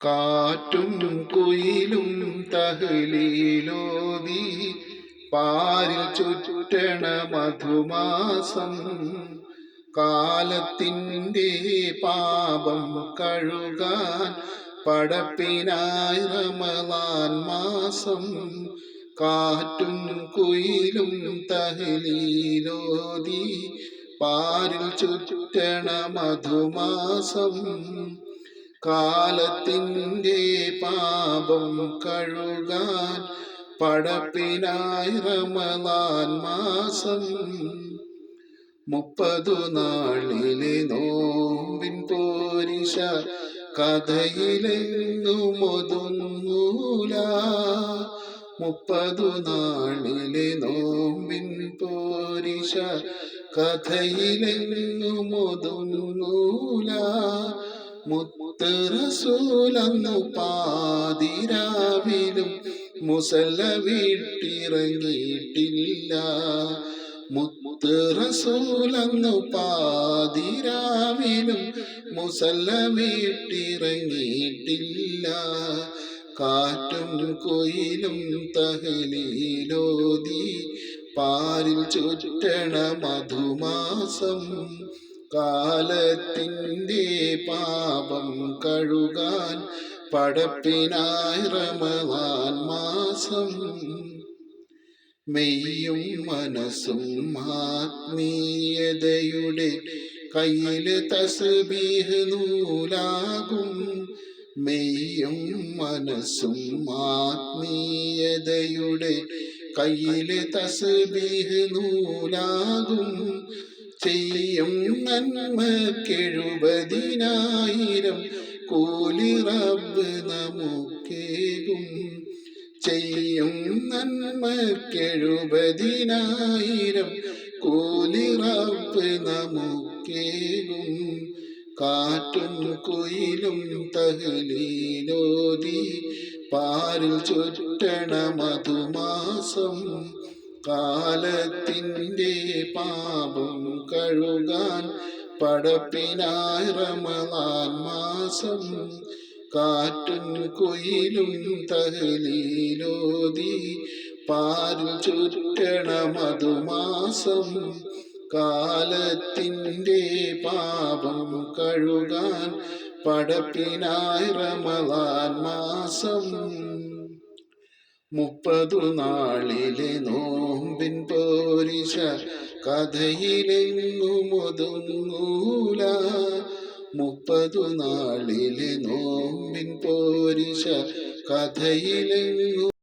കാറ്റും കുയിലും തഹലീലോതി പാരിൽ ചുറ്റണ മധുമാസം കാലത്തിന്റെ പാപം കഴുകാൻ പടപ്പിനായി റമലാൻ മാസം കാറ്റും കുയിലും തഹലീലോതി പാരിൽ ചുറ്റണ മധുമാസം കാലത്തിന്റെ പാപം കഴുകാൻ പടപ്പിനായി റമദാൻ മാസം മുപ്പതു നാളിലെ നോമ്പിൻ പോരിശ കഥയിലെന്നു ഒതുങ്ങൂല മുപ്പതു നാളിലെ നോമ്പിൻ പോരിശ കഥയിലെങ്ങും പാതിരാവിലും മുസല്ല വീട്ടിറങ്ങിയിട്ടില്ല. മുത്തറസൂലന്നു പാതിരാവിലും മുസല്ല വീട്ടിറങ്ങിയിട്ടില്ല. കാറ്റും കൊയിലും തഹലീലോതി പാരിൽ ചുറ്റണ മധുമാസം കാലത്തിന്റെ പാപം കഴുകാൻ പടപ്പിനായി റമവാൻ മാസം. മെയ്യും മനസ്സും ആത്മീയതയുടെ കയ്യിൽ തസ്ബീഹ് നൂലാകും. മെയ്യും മനസ്സും ആത്മീയതയുടെ കയ്യിൽ തസ്ബീഹ് നൂലാകും. ചെയ്യും നന്മക്കെഴുപതിനായിരം കൂലി റബ്ബ് നമുക്കേകും. ചെയ്യും നന്മക്കെഴുപതിനായിരം കൂലി റബ്ബ് നമുക്കേകും. കാറ്റും കുയിലും തകലീലോതി പാരിൽ ചുറ്റണ മധുമാസം കാലത്തിന്റെ പാപം കഴുകാൻ പടപ്പിനായി റമലാൻ മാസം. കാറ്റും കുയിലും തകലീലോതി പാരിൽ ചുറ്റണ മധുമാസം കാലത്തിന്റെ പാപം കഴുകാൻ പടപ്പിനായി റമലാൻ മാസം. മുപ്പതു നാളിലെ നോമ്പിൻ പോരിശ കഥയിലെങ്ങുമൊതുങ്ങൂല മുപ്പതു നാളിലെ നോമ്പിൻ പോരിശ കഥയിലെങ്ങും